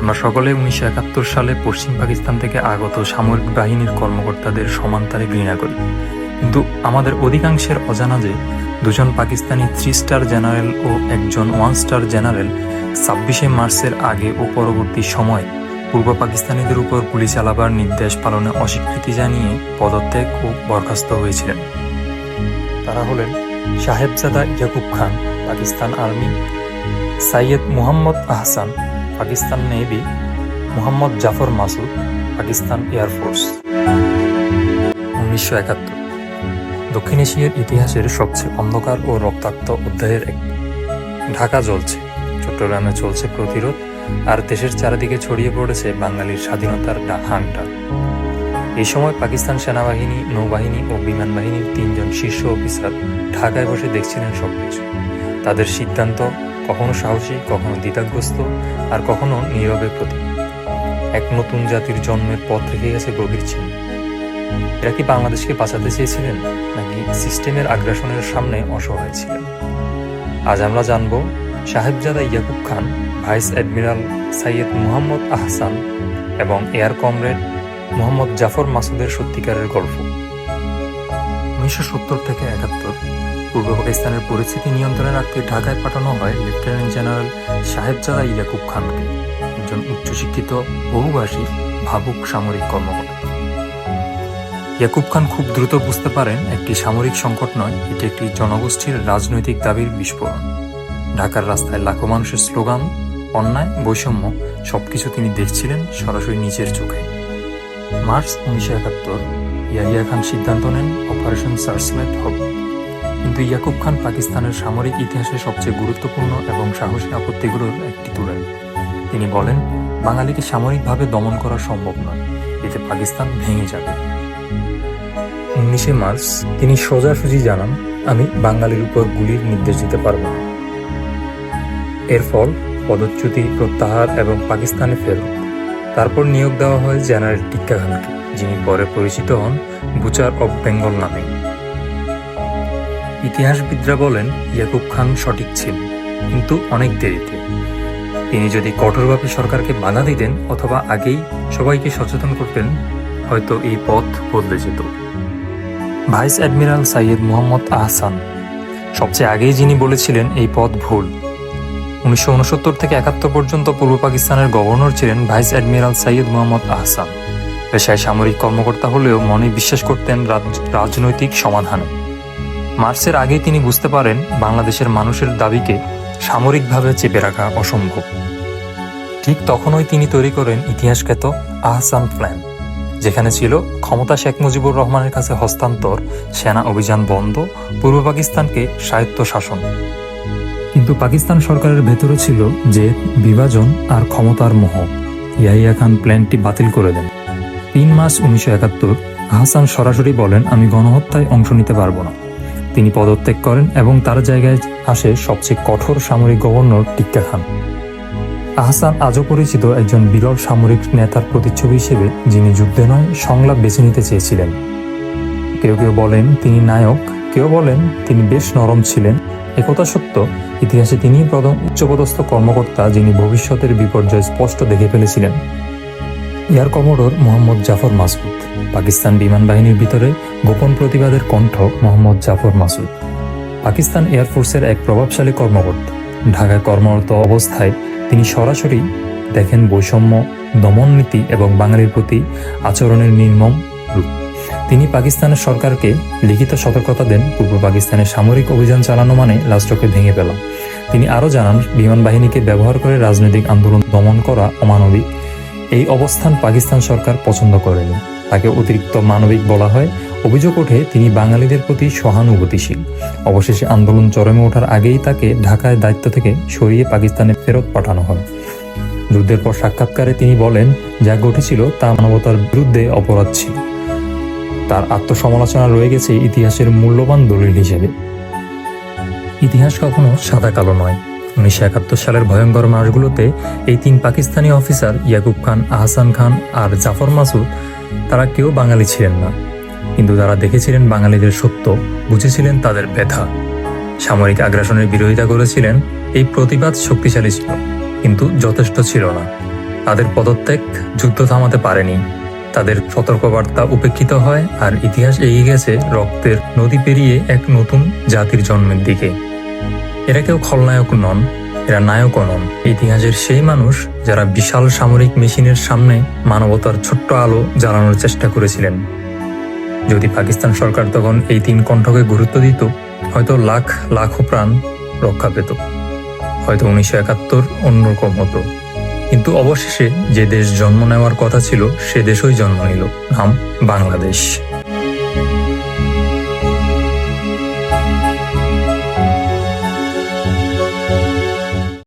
আমরা সকলে উনিশশো একাত্তর সালে পশ্চিম পাকিস্তান থেকে আগত সামরিক বাহিনীর কর্মকর্তাদের সমান্তারে ঘৃণা করি। কিন্তু আমাদের অধিকাংশের অজানা যে দুজন পাকিস্তানি থ্রি স্টার জেনারেল ও একজন ওয়ান স্টার জেনারেল ছাব্বিশে মার্চের আগে ও পরবর্তী সময় পূর্ব পাকিস্তানিদের উপর গুলি চালাবার নির্দেশ পালনে অস্বীকৃতি জানিয়ে পদত্যাগ ও বরখাস্ত হয়েছিলেন। তারা হলেন Sahabzada Yakub Khan, Pakistan army Syed Muhammad Ahsan, Pakistan navy, Mohammad Zafar Masud, Pakistan air force উনিশশো একাত্তর। দক্ষিণ এশিয়ার ইতিহাসের সবচেয়ে অন্ধকার ও রক্তাক্ত অধ্যায়ের একটি ঢাকা জ্বলছে। চট্টগ্রামে চলছে প্রতিরোধ, আর দেশের চারিদিকে ছড়িয়ে পড়েছে বাঙালির স্বাধীনতার ডা- হাংটা এই সময় পাকিস্তান সেনাবাহিনী, নৌবাহিনী ও বিমান বাহিনীর তিনজন শীর্ষ অফিসার ঢাকায় বসে দেখছিলেন সবকিছু। তাদের সিদ্ধান্ত কখনো সাহসী, কখনো দ্বিধাগ্রস্ত আর কখনো নীরবে প্রতি। এক নতুন জাতির জন্মের পথ রেখে গেছে গভীর চিহ্ন এরা কি বাংলাদেশকে বাঁচাতে চেয়েছিলেন, নাকি সিস্টেমের আগ্রাসনের সামনে অসহায় ছিলেন? আজ আমরা জানব সাহেবজাদা ইয়াকুব খান, ভাইস অ্যাডমিরাল সাইয়দ মুহাম্মদ আহসান এবং এয়ার কমরেড মোহাম্মদ জাফর মাসুদের সত্যিকারের গল্প। উনিশশো সত্তর থেকে একাত্তর পূর্ব পাকিস্তানের পরিস্থিতি নিয়ন্ত্রণে রাখতে ঢাকায় পাঠানো হয় লেফটেন্যান্ট জেনারেল সাহেবজাদা ইয়াকুব খানকে। একজন উচ্চশিক্ষিত বহুভাষী ভাবুক সামরিক কর্মকর্তা। ইয়াকুব খান খুব দ্রুত বুঝতে পারেন একটি সামরিক সংকট নয়, এটি একটি জনগোষ্ঠীর রাজনৈতিক দাবির বিস্ফোরণ। ঢাকার রাস্তায় লাখো মানুষের স্লোগান, অন্যায়, বৈষম্য সবকিছু তিনি দেখছিলেন সরাসরি নিজের চোখে। মার্চ উনিশশো একাত্তর, ইয়াহিয়া খান সিদ্ধান্ত নেন অপারেশন সার্চলাইট হবে কিন্তু ইয়াকুব খান পাকিস্তানের সামরিক ইতিহাসে সবচেয়ে গুরুত্বপূর্ণ এবং সাহসী আপত্তিগুলোর একটি তুলেন তিনি বলেন, বাঙালিকে সামরিকভাবে দমন করা সম্ভব নয়, এতে পাকিস্তান ভেঙে যাবে। উনিশে মার্চ তিনি সোজাসুজি জানান, আমি বাঙালির উপর গুলির নির্দেশ দিতে পারব না। এর ফল, পদচ্যুতি, প্রত্যাহার এবং পাকিস্তানে ফেরত। তারপর নিয়োগ দেওয়া হয় জেনারেল টিক্কা খানকে, যিনি পরে পরিচিত হন বুচার অব বেঙ্গল নামে। ইতিহাসবিদরা বলেন, ইয়াকুব খান সঠিক ছিলেন, কিন্তু অনেক দেরিতে। তিনি যদি কঠোরভাবে সরকারকে বাধা দিতেন অথবা আগেই সবাইকে সচেতন করতেন, হয়তো এই পথ বদলে যেত। ভাইস অ্যাডমিরাল সাইয়দ মোহাম্মদ আহসান, সবচেয়ে আগেই যিনি বলেছিলেন এই পথ ভুল। উনিশশো উনসত্তর থেকে একাত্তর পর্যন্ত পূর্ব পাকিস্তানের গভর্নর ছিলেন ভাইস অ্যাডমিরাল সাইয়দ মোহাম্মদ আহসান। পেশায় সামরিক কর্মকর্তা হলেও মনে বিশ্বাস করতেন রাজ- রাজনৈতিক সমাধানে। মার্চের আগেই তিনি বুঝতে পারেন বাংলাদেশের মানুষের দাবিকে সামরিকভাবে চেপে রাখা অসম্ভব। ঠিক তখনই তিনি তৈরি করেন ইতিহাসখ্যাত আহসান প্ল্যান, যেখানে ছিল ক্ষমতা শেখ মুজিবুর রহমানের কাছে হস্তান্তর, সেনা অভিযান বন্ধ, পূর্ব পাকিস্তানকে স্বায়ত্ত শাসন। কিন্তু পাকিস্তান সরকারের ভেতরে ছিল যে বিভাজন আর ক্ষমতার মোহ। ইয়াহিয়া খান প্ল্যানটি বাতিল করে দেন। তিন মাস উনিশশো একাত্তর আহসান সরাসরি বলেন, আমি গণহত্যায় অংশ নিতে পারব না। তিনি পদত্যাগ করেন এবং তার জায়গায় আসে সবচেয়ে কঠোর সামরিক গভর্নর টিক্কা খান। আহসান আজও পরিচিত একজন বিরল সামরিক নেতার প্রতিচ্ছবি হিসেবে, যিনি যুদ্ধে নয়, সংলাপ বেছে নিতে চেয়েছিলেন। কেউ কেউ বলেন, তিনি নায়ক, কেউ বলেন, তিনি বেশ নরম ছিলেন। একথা সত্য, ইতিহাসে তিনি প্রথম উচ্চপদস্থ কর্মকর্তা, যিনি ভবিষ্যতের বিপর্যয় স্পষ্ট দেখে ফেলেছিলেন। এয়ার কমোডোর মোহাম্মদ জাফর মাসুদ পাকিস্তান বিমান বাহিনীর ভিতরে গোপন প্রতিবাদের কণ্ঠ মোহাম্মদ জাফর মাসুদ। পাকিস্তান এয়ারফোর্সের এক প্রভাবশালী কর্মকর্তা। ঢাকায় কর্মরত অবস্থায় তিনি সরাসরি দেখেন বৈষম্য, দমন নীতি এবং বাঙালির প্রতি আচরণের নির্মম রূপ। তিনি পাকিস্তানের সরকারকে লিখিত সতর্কতা দেন, পূর্ব পাকিস্তানে সামরিক অভিযান চালানো মানে রাষ্ট্রকে ভেঙে ফেলা। তিনি আরও জানান, বিমান বাহিনীকে ব্যবহার করে রাজনৈতিক আন্দোলন দমন করা অমানবিক। এই অবস্থান পাকিস্তান সরকার পছন্দ করেনি। তাকে অতিরিক্ত মানবিক বলা হয়। অভিযোগ ওঠে, তিনি বাঙালিদের প্রতি সহানুভূতিশীল। অবশেষে আন্দোলন চরমে ওঠার আগেই তাকে ঢাকায় দায়িত্ব থেকে সরিয়ে পাকিস্তানে ফেরত পাঠানো হয়। যুদ্ধের পর সাক্ষাৎকারে তিনি বলেন, যা ঘটেছিল তা মানবতার বিরুদ্ধে অপরাধ ছিল। তার আত্মসমালোচনা রয়ে গেছে ইতিহাসের মূল্যবান দলিল হিসেবে। ইতিহাস কখনো সাদা কালো নয়। উনিশশো একাত্তর সালের ভয়ঙ্কর মাসগুলোতে এই তিন পাকিস্তানি অফিসার ইয়াকুব খান, আহসান খান আর জাফর মাসুদ, তারা কেউ বাঙালি ছিলেন না। কিন্তু তারা দেখেছিলেন বাঙালিদের সত্য, বুঝেছিলেন তাদের ব্যথা। সামরিক আগ্রাসনের বিরোধিতা করেছিলেন, এই প্রতিবাদ শক্তিশালী ছিল, কিন্তু যথেষ্ট ছিল না। তাদের পদত্যাগ যুদ্ধ থামাতে পারেনি। তাদের সতর্কবার্তা উপেক্ষিত হয় আর ইতিহাস এগিয়ে গেছে রক্তের নদী পেরিয়ে এক নতুন জাতির জন্মের দিকে। এরা কেউ খলনায়ক নন, এরা নায়কও নন। ইতিহাসের সেই মানুষ যারা বিশাল সামরিক মেশিনের সামনে মানবতার ছোট্ট আলো জ্বালানোর চেষ্টা করেছিলেন। যদি পাকিস্তান সরকার তখন এই তিন কণ্ঠকে গুরুত্ব দিত, হয়তো লাখ লাখো প্রাণ রক্ষা পেত। হয়তো উনিশশো একাত্তর অন্যরকম হতো। কিন্তু অবশেষে যে দেশ জন্ম নেওয়ার কথা ছিল, সে দেশই জন্ম নিল। নাম বাংলাদেশ।